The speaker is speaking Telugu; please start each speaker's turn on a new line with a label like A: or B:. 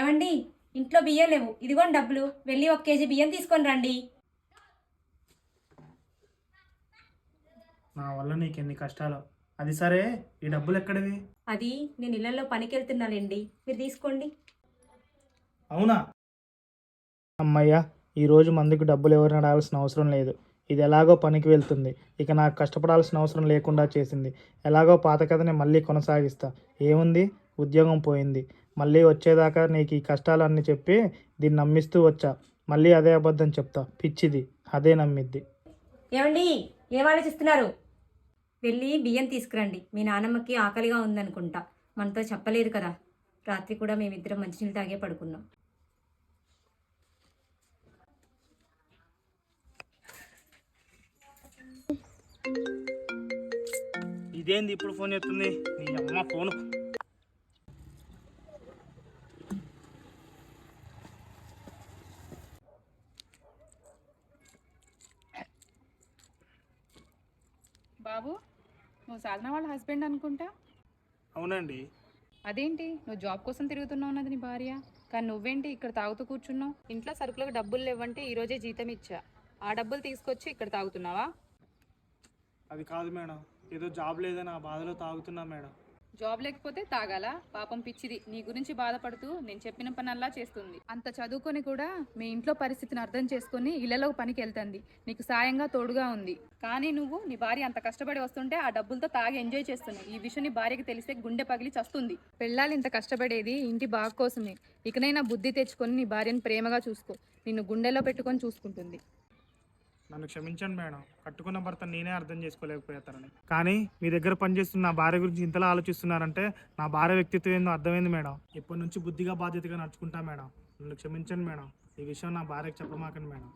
A: ఏమండి? ఇంట్లో బియ్యం లేవు. ఇదిగోండి డబ్బులు. వెళ్ళి ఒక కేజీ బియ్యం తీసుకొని రండి.
B: నా వల్ల నీకు ఎన్ని కష్టాలు? అది సరే. ఈ డబ్బులు ఎక్కడివి?
A: అది నేను ఇళ్ళలో పనికి వెళ్తున్నానండి మీరు తీసుకోండి.
B: అవునా? అమ్మయ్య ఈరోజు మందుకు డబ్బులు ఎవరిని అడగాల్సిన అవసరం లేదు. ఇది ఎలాగో పనికి వెళ్తుంది. ఇక నాకు కష్టపడాల్సిన అవసరం లేకుండా చేసింది. ఎలాగో పాత కథని మళ్ళీ కొనసాగిస్తా. ఏముంది? ఉద్యోగం పోయింది. మళ్ళీ వచ్చేదాకా నీకు ఈ కష్టాలన్నీ చెప్పి దీన్ని నమ్మిస్తూ వచ్చా. మళ్ళీ అదే అబద్ధం చెప్తా. పిచ్చిది. అదే నమ్మిద్ది.
A: ఏమండి? ఏం ఆలోచిస్తున్నారు? వెళ్ళి బియ్యం తీసుకురండి. మీ నానమ్మకి ఆకలిగా ఉందనుకుంటా. మనతో చెప్పలేదు కదా. రాత్రి కూడా మేమిద్దరం మంచినీళ్ళు తాగే పడుకున్నాం.
B: ఇదేంది ఇప్పుడు ఫోన్ చేస్తుంది నీ అమ్మ ఫోను.
C: బాబు నువ్వు సాధన వాళ్ళ హస్బెండ్ అనుకుంటా?
B: అవునండి.
C: అదేంటి? నువ్వు జాబ్ కోసం తిరుగుతున్నావు అన్నది నీ భార్య. కానీ నువ్వేంటి ఇక్కడ తాగుతూ కూర్చున్నావు? ఇంట్లో సరుకులకు డబ్బులు లేవంటే ఈ రోజే జీతం ఇచ్చా. ఆ డబ్బులు తీసుకొచ్చి ఇక్కడ తాగుతున్నావా?
B: అది కాదు మేడం. ఏదో జాబ్ లేదని ఆ బాధలో తాగుతున్నా మేడం.
C: జాబ్ లేకపోతే తాగాల? పాపం పిచ్చిది. నీ గురించి బాధపడుతూ నేను చెప్పిన పనల్లా చేస్తుంది. అంత చదువుకొని కూడా మీ ఇంట్లో పరిస్థితిని అర్థం చేసుకుని ఇళ్ళలో పనికి వెళ్తుంది నీకు సాయంగా తోడుగా ఉంది. కానీ నువ్వు నీ భార్య అంత కష్టపడి వస్తుంటే ఆ డబ్బులతో తాగి ఎంజాయ్ చేస్తున్నావు. ఈ విషయం నీ భార్యకి తెలిస్తే గుండె పగిలి చస్తుంది. పెళ్ళాలి ఇంత కష్టపడేది ఇంటి బాగు కోసమే. ఇకనైనా బుద్ధి తెచ్చుకొని నీ భార్యను ప్రేమగా చూసుకో. నిన్ను గుండెలో పెట్టుకొని చూసుకుంటుంది.
B: నన్ను క్షమించండి మేడం. కట్టుకున్న భర్త నేనే అర్థం చేసుకోలేకపోయేతారని కానీ మీ దగ్గర పనిచేస్తున్న నా భార్య గురించి ఇంతలా ఆలోచిస్తున్నారంటే నా భార్య వ్యక్తిత్వం ఏందో అర్థమైంది మేడం. ఇప్పటి నుంచి బుద్ధిగా బాధ్యతగా నడుచుకుంటా మేడం. నన్ను క్షమించండి మేడం. ఈ విషయం నా భార్యకు చెప్పమాకండి మేడం.